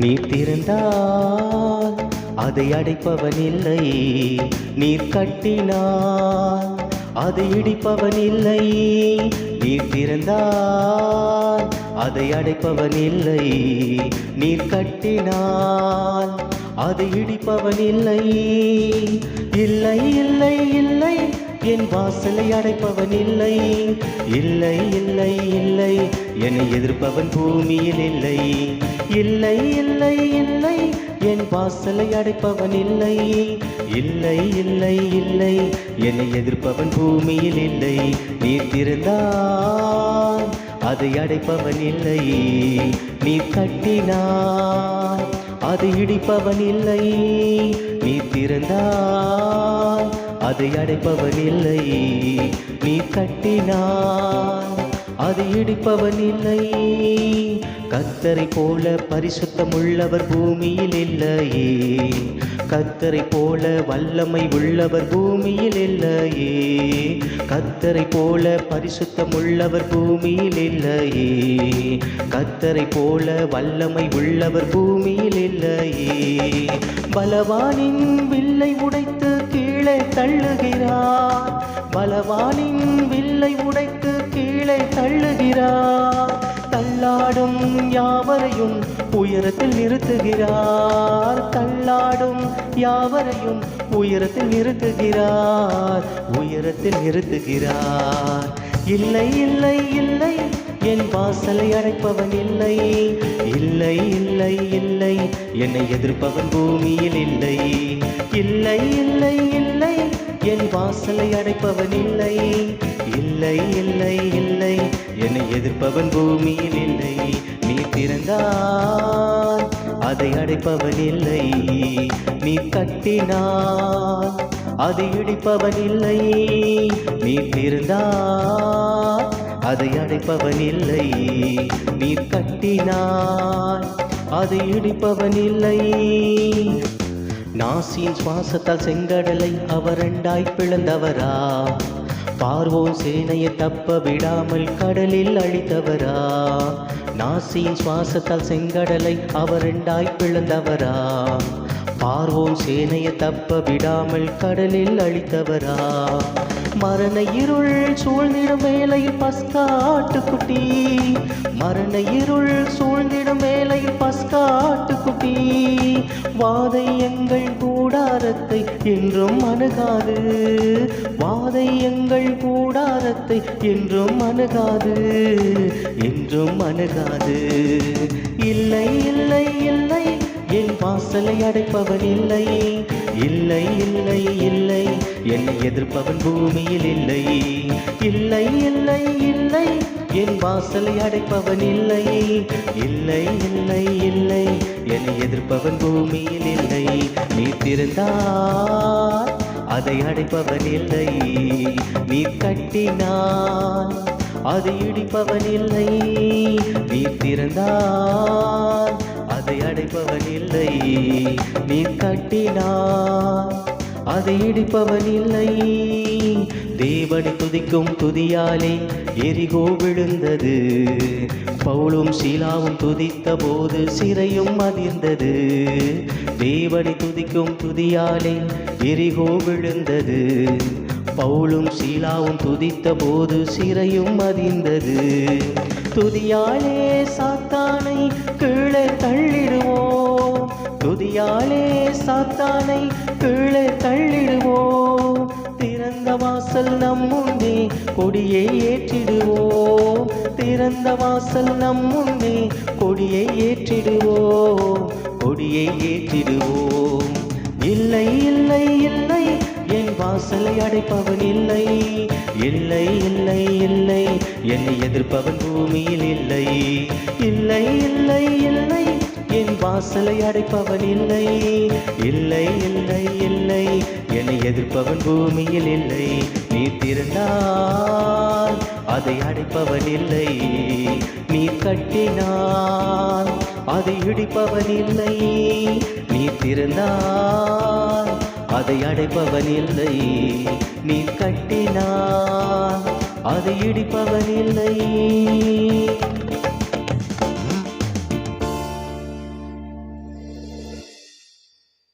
நீ திறந்தால் அதை அடைப்பவன் இல்லை. நீர் கட்டினால் அதை இடிப்பவன் இல்லை. நீர் திறந்தால் அதை அடைப்பவன் இல்லை. நீர் கட்டினால் அதை இடிப்பவன் இல்லை. இல்லை இல்லை இல்லை என் வாசலை அடைப்பவன் இல்லை. இல்லை இல்லை இல்லை என்னை எதிர்ப்பவன் பூமியில் இல்லை. இல்லை இல்லை இல்லை. என் வாசலை அடைப்பவன் இல்லை. இல்லை இல்லை இல்லை. என்னை எதிர்ப்பவன் பூமியில் இல்லை. நீ திறந்தால் அதை அடைப்பவன் இல்லை. நீ கட்டினான் அதை இடிப்பவன் இல்லை. நீ திறந்தான் அதை அடைப்பவன் இல்லை. நீ கட்டினான் அதை இடிப்பவன் இல்லை. கத்தரை போல பரிசுத்தம் உள்ளவர் பூமியில் இல்லையே. கத்தரை போல வல்லமை உள்ளவர் பூமியில் இல்லையே. கத்தரை போல பரிசுத்தம் உள்ளவர் பூமியில் இல்லையே. கத்தரை போல வல்லமை உள்ளவர் பூமியில் இல்லையே. பலவானின் வில்லை உடைத்து கீழே தள்ளுகிறார். பலவானின் வில்லை யாவரையும் உயரத்தில் நிறுத்துகிறார். தள்ளாடும் யாவரையும் உயரத்தில் நிறுத்துகிறார். உயரத்தில் நிறுத்துகிறார். இல்லை இல்லை இல்லை என் வாசலை அடைப்பவன் இல்லை. இல்லை இல்லை இல்லை என்னை எதிர்ப்பவன் பூமியில் இல்லை. இல்லை இல்லை இல்லை என் வாசலை அடைப்பவன் இல்லை. இல்லை இல்லை இல்லை. என்னை எதிர்ப்பவன் பூமியில் இல்லை. நீ திறந்தால் அதை அடைப்பவன் இல்லை. நீ கட்டினால் அதை இடிப்பவன் இல்லை. நீ திறந்தால் அதை அடைப்பவன் இல்லை. நீ கட்டினால் அதை இடிப்பவன் இல்லை. நாசியின் சுவாசத்தால் செங்கடலை அவரண்டாய் பிழந்தவரா பிளந்தவரா? பார்வோன் சேனையை தப்ப விடாமல் கடலில் அழித்தவரா? நாசியின் சுவாசத்தால் செங்கடலை அவரண்டாய் பிழந்தவரா பிளந்தவரா? பார்வோன் சேனையை தப்ப விடாமல் கடலில் அழித்தவரா? மரண இருள் சூழ்ந்திடும் வேலையில் பஸ்காட்டுக்குட்டி மரண இருள் சூழ்ந்திடும் வேலையில் பஸ்காட்டுக்குட்டி வாதை எங்கள் கூடாரத்தை என்றும் அணுகாது. வாதை எங்கள் கூடாரத்தை என்றும் அணுகாது. என்றும் அணுகாது. இல்லை இல்லை. காதலை அடைப்பவன் இல்லை. இல்லை இல்லை இல்லை. என்னை எதிர்ப்பவன் பூமியில் இல்லை. இல்லை இல்லை இல்லை. என் வாசலை அடைப்பவன் இல்லை. இல்லை இல்லை இல்லை. என்னை எதிர்ப்பவன் பூமியில் இல்லை. நீ திறந்தால் அதை அடைப்பவன் இல்லை. நீ கட்டினான் அதை இடிப்பவன் இல்லை. நீ திறந்தால் அதை அடைப்பவன் இல்லை நீ கட்டினான் அதை இடிப்பவன் இல்லை தேவனை துதிக்கும் துதியாலே எரிகோ விழுந்தது. பவுலும் சீலாவும் துதித்த போது சிறையும் அதிர்ந்தது தேவனை துதிக்கும் துதியாலே எரிகோ விழுந்தது. பவுலும் சீலாவும் துதித்த போது சிறையும் மதிந்தது. துதியாலே சாத்தானை கீழே தள்ளிடுவோம். துதியாலே சாத்தானை கீழே தள்ளிடுவோம். திறந்த வாசல் நம்முன்னே கொடியை ஏற்றிடுவோம். திறந்த வாசல் நம்முன்னே கொடியை ஏற்றிடுவோம். கொடியை ஏற்றிடுவோம். வாசலை அடைப்பவன் இல்லை. இல்லை இல்லை இல்லை. என்னை எதிர்ப்பவன் பூமியில் இல்லை. இல்லை இல்லை இல்லை. என் வாசலை அடைப்பவன் இல்லை. இல்லை இல்லை இல்லை. என்னை எதிர்ப்பவன் பூமியில் இல்லை. நீ திறந்தால் அதை அடைப்பவன் இல்லை. நீ கட்டினான் அதை இடிப்பவன் இல்லை. நீ திறந்தால் அதை அடைப்பவன் இல்லை நீ கட்டினால் அதை இடிப்பவன் இல்லை